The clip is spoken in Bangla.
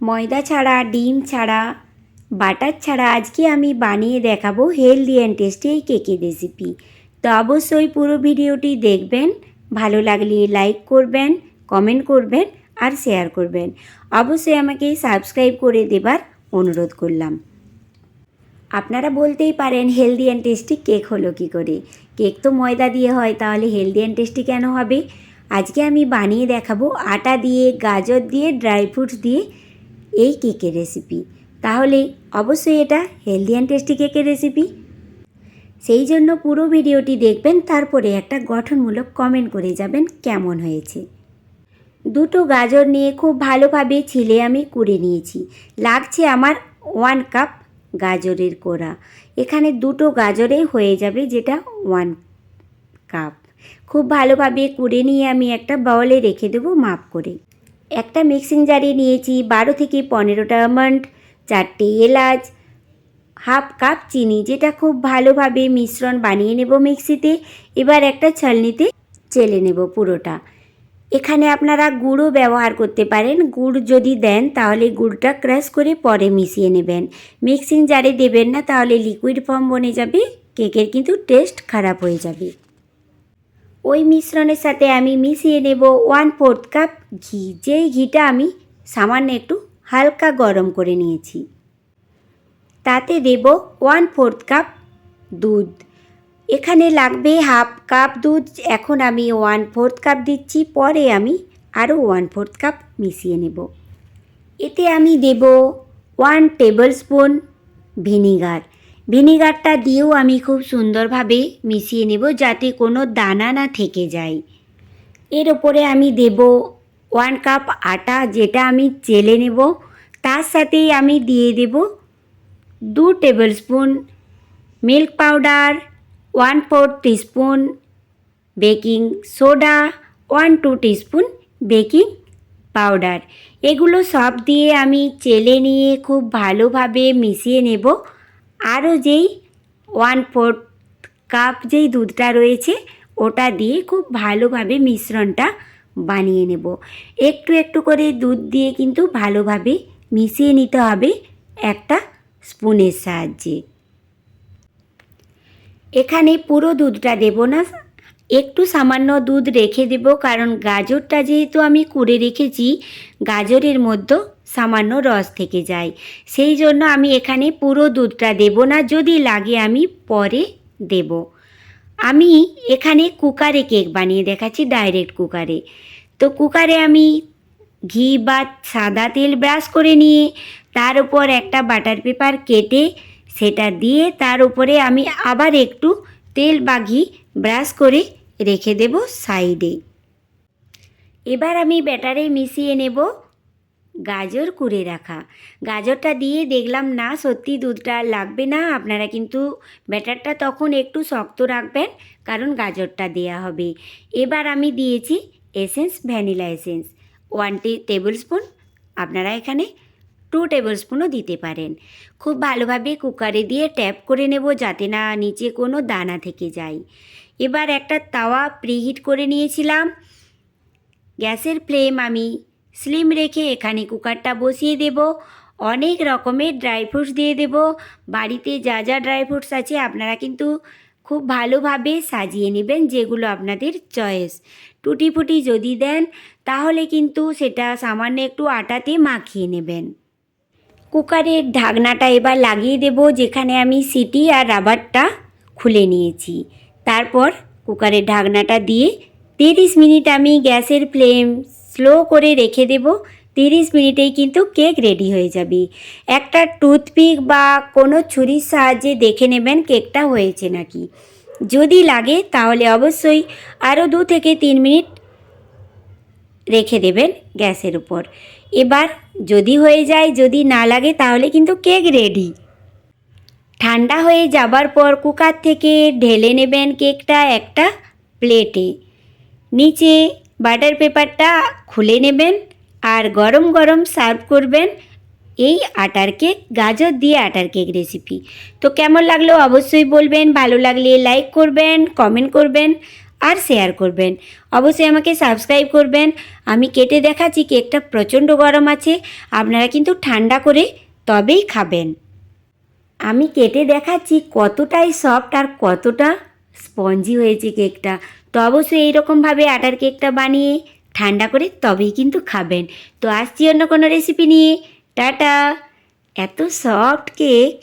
ময়দা ছাড়া, ডিম ছাড়া, বাটার ছাড়া আজকে আমি বানিয়ে দেখাবো হেলদি অ্যান্ড টেস্টি এই কেকের রেসিপি তো অবশ্যই পুরো ভিডিওটি দেখবেন, ভালো লাগলে লাইক করবেন কমেন্ট করবেন আর শেয়ার করবেন। অবশ্যই আমাকে সাবস্ক্রাইব করে দেবার অনুরোধ করলাম। আপনারা বলতেই পারেন হেলদি অ্যান্ড টেস্টি কেক হলো কী করে? কেক তো ময়দা দিয়ে হয়, তাহলে হেলদি অ্যান্ড টেস্টি কেন হবে? আজকে আমি বানিয়ে দেখাবো আটা দিয়ে, গাজর দিয়ে ড্রাই ফ্রুটস দিয়ে এই কেকের রেসিপি তাহলে অবশ্যই এটা হেলদি অ্যান্ড টেস্টি কেকের রেসিপি সেই জন্য পুরো ভিডিওটি দেখবেন, তারপরে একটা গঠনমূলক কমেন্ট করে যাবেন কেমন হয়েছে। দুটো গাজর নিয়ে খুব ভালোভাবে ছিলে আমি কুড়ে নিয়েছি। লাগছে আমার ওয়ান কাপ গাজরের কোড়া। এখানে দুটো গাজরে হয়ে যাবে যেটা ওয়ান কাপ খুব ভালোভাবে কুড়ে নিয়ে আমি একটা বাউলে রেখে দেবো মাপ করে। একটা মিক্সিং জারে নিয়েছি বারো থেকে পনেরোটা আমন্ড চারটে এলাচ, হাফ কাপ চিনি, যেটা খুব ভালোভাবে মিশ্রণ বানিয়ে নেব মিক্সিতে। এবার একটা ছালনিতে চেলে নেব পুরোটা। এখানে আপনারা গুঁড়ো ব্যবহার করতে পারেন। গুড় যদি দেন, তাহলে গুড়টা ক্রাশ করে পরে মিশিয়ে নেবেন। মিক্সিং জারে দেবেন না, তাহলে লিকুইড ফর্ম বনে যাবে কেকের কিন্তু টেস্ট খারাপ হয়ে যাবে। ওই মিশ্রণের সাথে আমি মিশিয়ে নেব ওয়ান ফোর্থ কাপ ঘি। যেই ঘিটা আমি সামান্য একটু হালকা গরম করে নিয়েছি, তাতে দেব ওয়ান ফোর্থ কাপ দুধ। এখানে লাগবে হাফ কাপ দুধ। এখন আমি ওয়ান ফোর্থ কাপ দিচ্ছি, পরে আমি আরও ওয়ান ফোর্থ কাপ মিশিয়ে নেব। এতে আমি দেব ওয়ান টেবিল স্পুন ভিনিগার। ভিনিগারটা দিয়েও আমি খুব সুন্দরভাবে মিশিয়ে নেব যাতে কোনো দানা না থেকে যায়। এর ওপরে আমি দেব ওয়ান কাপ আটা যেটা আমি চেলে নেব। তার সাথেই আমি দিয়ে দেব দু tablespoon milk powder, one four teaspoon baking soda, one two teaspoon baking powder. এগুলো সব দিয়ে আমি চেলে নিয়ে খুব ভালোভাবে মিশিয়ে নেব। আরও যেই ওয়ান ফোর্থ কাপ যেই দুধটা রয়েছে, ওটা দিয়ে খুব ভালোভাবে মিশ্রণটা বানিয়ে নেব। একটু একটু করে দুধ দিয়ে কিন্তু ভালোভাবে মিশিয়ে নিতে হবে একটা স্পুনের সাহায্যে। এখানে পুরো দুধটা দেব না, একটু সামান্য দুধ রেখে দেব, কারণ গাজরটা যেহেতু আমি কুড়ে রেখেছি, গাজরের মধ্যে সামান্য রস থেকে যায়। সেই জন্য আমি এখানে পুরো দুধটা দেব না, যদি লাগে আমি পরে দেব। আমি এখানে কুকারে কেক বানিয়ে দেখাচ্ছি ডাইরেক্ট কুকারে। তো কুকারে আমি ঘি বা সাদা তেল ব্রাশ করে নিয়ে, তার উপর একটা বাটার পেপার কেটে সেটা দিয়ে তার উপরে আমি আবার একটু তেল বা ঘি ব্রাশ করে রেখে দেব সাইডে। এবার আমি ব্যাটারে মিশিয়ে নেব। গাজর কুড়ে রাখা। গাজরটা দিয়ে দেখলাম, না, সত্যি দুধটা লাগবে না। আপনারা কিন্তু ব্যাটারটা তখন একটু শক্ত রাখবেন, কারণ গাজরটা দেয়া হবে। এবার আমি দিয়েছি essence, vanilla essence. One tablespoon আপনারা এখানে টু টেবিল স্পুনও দিতে পারেন। খুব ভালোভাবে কুকারে দিয়ে ট্যাপ করে নেব, যাতে না নিচে কোনো দানা থেকে যায়। এবার একটা তাওয়া প্রিহিট করে নিয়েছিলাম। গ্যাসের ফ্লেম আমি স্লিম রেখে এখানে কুকারটা বসিয়ে দেব। অনেক রকমের ড্রাই ফ্রুটস দিয়ে দেব। বাড়িতে যা যা ড্রাই ফ্রুটস আছে আপনারা কিন্তু খুব ভালোভাবে সাজিয়ে নেবেন যেগুলো আপনাদের চয়েস। টুটি ফুটি যদি দেন, তাহলে কিন্তু সেটা সামান্য একটু আটাতে মাখিয়ে নেবেন। কুকারের ঢাকনাটা এবার লাগিয়ে দেব, যেখানে আমি সিটি আর রাবারটা খুলে নিয়েছি। তারপর কুকারের ঢাকনাটা দিয়ে তিরিশ মিনিট আমি গ্যাসের ফ্লেম স্লো করে রেখে দেব। তিরিশ মিনিটেই কিন্তু কেক রেডি হয়ে যাবে। একটা টুথপিক বা কোনো ছুরির সাহায্যে দেখে নেবেন কেকটা হয়েছে নাকি। যদি লাগে তাহলে অবশ্যই আরও দু থেকে তিন মিনিট রেখে দেবেন গ্যাসের উপর। এবার যদি হয়ে যায়, যদি না লাগে তাহলে কিন্তু কেক রেডি। ঠান্ডা হয়ে যাবার পর কুকার থেকে ঢেলে নেবেন কেকটা একটা প্লেটে। নিচে বাটার পেপারটা খুলে নেবেন আর গরম গরম সার্ভ করবেন এই আটার কেক, গাজর দিয়ে আটার কেক রেসিপি তো কেমন লাগল অবশ্যই বলবেন, ভালো লাগলে লাইক করবেন কমেন্ট করবেন আর শেয়ার করবেন। অবশ্যই আমাকে সাবস্ক্রাইব করবেন। আমি কেটে দেখাচ্ছি কেকটা, প্রচণ্ড গরম আছে, আপনারা কিন্তু ঠান্ডা করে তবেই খাবেন। আমি কেটে দেখাচ্ছি কতটাই সফট আর কতটা স্পঞ্জি হয়েছে কেকটা। তো অবশ্যই এইরকমভাবে আটার কেকটা বানিয়ে ঠান্ডা করে তবেই কিন্তু খাবেন। তো আসছি অন্য কোনো রেসিপি নিয়ে। টাটা। এত সফট কেক